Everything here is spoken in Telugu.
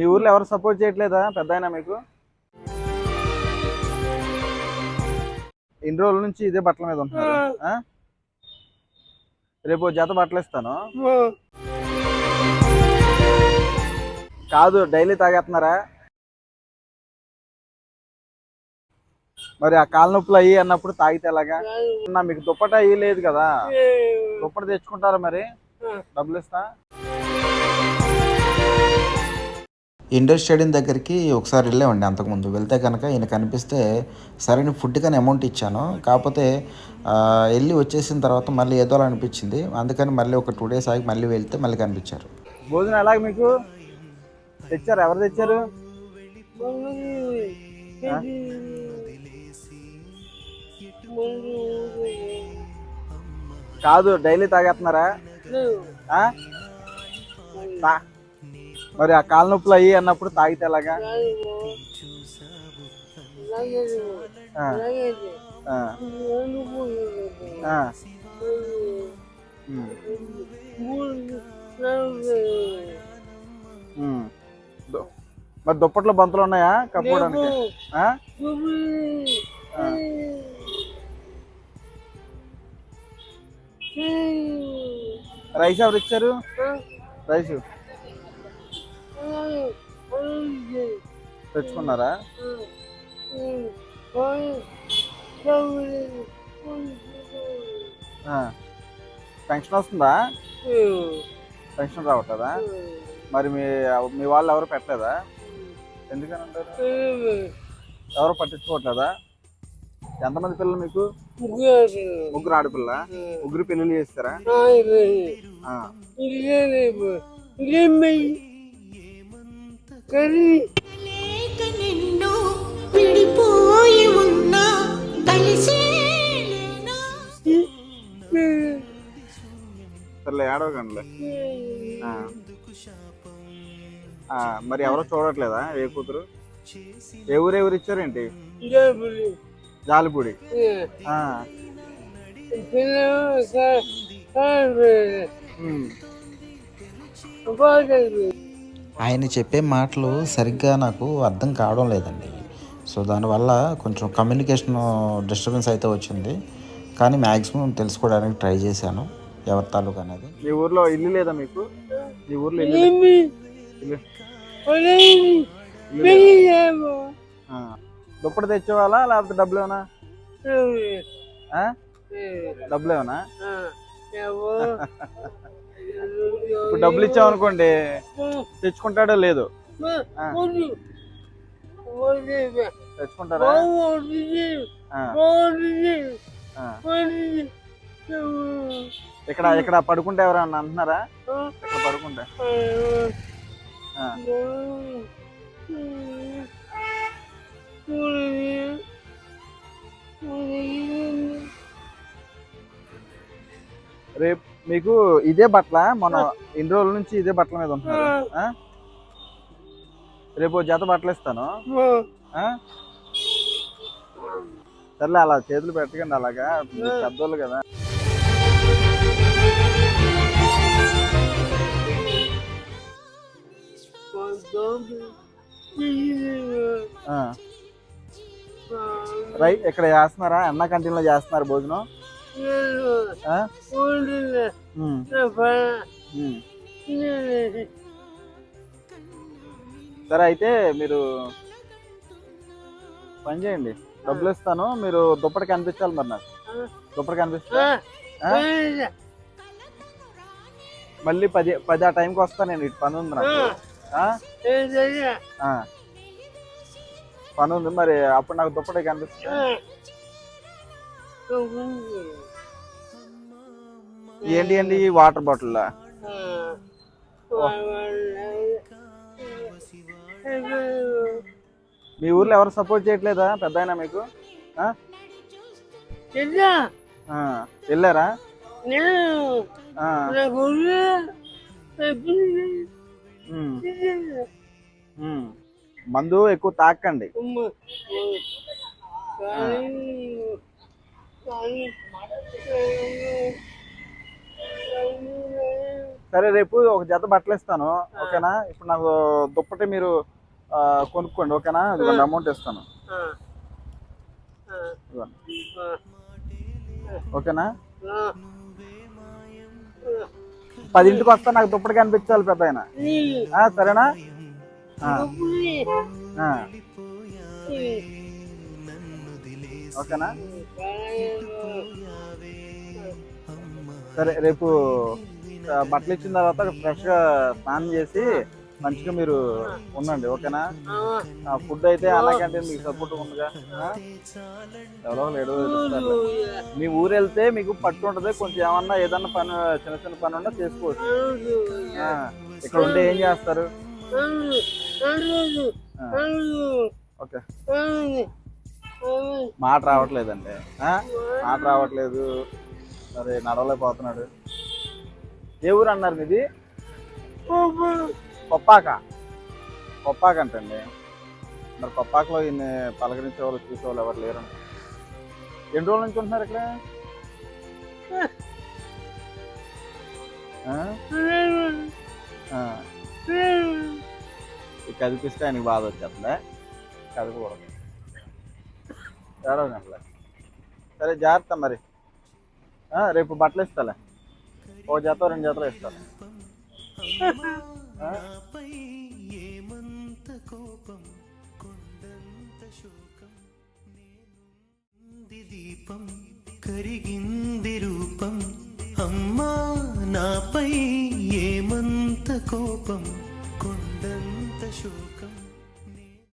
మీ ఊర్లో ఎవరు సపోర్ట్ చేయట్లేదా పెద్ద అయినా మీకు? ఇన్ని రోజుల నుంచి ఇదే బట్టల మీద ఉంటున్నారు? రేపు జత బట్టలు ఇస్తాను. కాదు డైలీ తాగేస్తున్నారా? మరి ఆ కాళ్ళ నొప్పులు అయ్యి అన్నప్పుడు తాగితే ఎలాగా? మీకు దుప్పట అయ్యి లేదు కదా. దుప్పట తెచ్చుకుంటారా మరి? డబ్బులు ఇస్తా. ఇండోర్ స్టేడియం దగ్గరికి ఒకసారి వెళ్ళామండి అంతకుముందు. వెళ్తే కనుక ఈయన కనిపిస్తే సరైన ఫుడ్ కానీ అమౌంట్ ఇచ్చాను. కాకపోతే వెళ్ళి వచ్చేసిన తర్వాత మళ్ళీ ఏదో అలా అనిపించింది అందుకని మళ్ళీ ఒక టూ డేస్ ఆగి మళ్ళీ వెళ్తే మళ్ళీ కనిపించారు. భోజనం ఎలాగ మీకు? తెచ్చారు? ఎవరు తెచ్చారు? కాదు డైలీ తాగేస్తున్నారా? మరి ఆ కాళ్ళ నొప్పులు అయ్యి అన్నప్పుడు తాగితే ఎలాగా? మరి దుప్పట్లో బంతులు ఉన్నాయా కప్పుకోవడానికి. రైస్ ఎవరు ఇచ్చారు? రైస్. తెచ్చుకున్నారా? పెన్షన్ వస్తుందా? పెన్షన్ రావట్లేదా? మరి మీ మీ వాళ్ళు ఎవరు పెట్టలేదా? ఎందుకని అంటారు ఎవరు పట్టించుకోవట్లేదా? ఎంతమంది పిల్లలు మీకు? ముగ్గురు ఆడపిల్ల? ముగ్గురు పెళ్ళిళ్ళు చేస్తారా? ఏడవకండిలే. ఆ, మరి ఎవరో చూడట్లేదా ఏ కూతురు? ఏ ఊరు ఎవరు ఇచ్చారేంటి? జాలిపూడి. ఆ. ఆయన చెప్పే మాటలు సరిగ్గా నాకు అర్థం కావడం లేదండి. సో దానివల్ల కొంచెం కమ్యూనికేషన్ డిస్టర్బెన్స్ అయితే వచ్చింది. కానీ మ్యాక్సిమం తెలుసుకోవడానికి ట్రై చేశాను ఎవరి తాలూకు అనేది. మీ ఊర్లో ఇల్లు లేదా మీకు? మీ ఊర్లో ఇల్లు. దుప్పటి తెచ్చేవాళ్ళా లేకపోతే డబ్బులు ఏమన్నా? డబ్బులు ఏమన్నా ఇప్పుడు డబ్బులు ఇచ్చామనుకోండి తెచ్చుకుంటాడో లేదు. తెచ్చుకుంటారా. ఇక్కడ ఇక్కడ పడుకుంటే ఎవరన్నా అంటున్నారా? ఇక్కడ పడుకుంటే. రేపు మీకు ఇదే బట్టల మన ఇన్ని రోజుల నుంచి ఇదే బట్టల మీద ఉంటున్నారు? రేపు జత బట్టలు ఇస్తాను? సర్లే అలా చేతులు పెట్టకండి అలాగా. పెద్దోళ్ళు కదా. రైట్ ఇక్కడ చేస్తున్నారా అన్న క్యాంటీన్లో చేస్తున్నారు భోజనం. సరే అయితే మీరు పని చేయండి. డబ్బులు ఇస్తాను మీరు దుప్పటి కనిపించాలి మరి నాకు. దుప్పటి కనిపిస్తా మళ్ళీ పది పది ఆ టైంకి వస్తాను నేను. ఇటు పని ఉంది నాకు. పని ఉంది. మరి అప్పుడు నాకు దుప్పటి కనిపిస్తా ఏంటి అండి ఈ వాటర్ బాటిల్ మీ ఊర్లో ఎవరు సపోర్ట్ చేయట్లేదా పెద్ద మీకు. వెళ్ళారా. మందు ఎక్కువ తాకండి సరే రేపు ఒక జత బట్టలు ఇస్తాను ఓకేనా? ఇప్పుడు నాకు దుప్పటి మీరు కొనుక్కోండి ఓకేనా? ఇదిగోండి అమౌంట్ ఇస్తాను. ఓకేనా? పదింటికి వస్తా నాకు దుప్పటి కనిపించాలి పెద్ద ఆయన. సరేనా. ఓకేనా? సరే రేపు బట్టలు ఇచ్చిన తర్వాత ఫ్రెష్గా స్నానం చేసి మంచిగా మీరు ఉండండి ఓకేనా? ఫుడ్ అయితే క్యాంటీన్ మీకు సపోర్ట్ ఉందిగా? ఎవరో లేడు. మీ ఊరు వెళ్తే మీకు పట్టు ఉంటది కొంచెం ఏమన్నా ఏదన్నా పని చిన్న చిన్న పని ఉన్నా చేసుకోవచ్చు. ఇక్కడ ఉంటే ఏం చేస్తారు? ఓకే. మాట రావట్లేదండి. మాట రావట్లేదు. మరి నడవలేకపోతున్నాడు. ఏ ఊరు అన్నారు మీది? కొప్పాక. కొప్పాక అంటండి. మరి కొప్పాకలో ఈయన పలకరించే వాళ్ళు చూసేవాళ్ళు ఎవరు లేరు. ఎన్ని రోజుల నుంచి ఉంటున్నారు ఇక్కడ? కదిపిస్తే ఆయనకి బాధ వచ్చేస్తుందా. కదకూడదు ఏడవ గంటలే సరే జాగ్రత్త మరి. ఆ, రేపు బట్టలు ఇస్తాలే. ఓ జత రెండు జతలు ఇస్తాలే. కోపం శోకం దీపం కరిగింది రూపం అమ్మా నాపై ఏమంత కోపం కొండంత శోకం.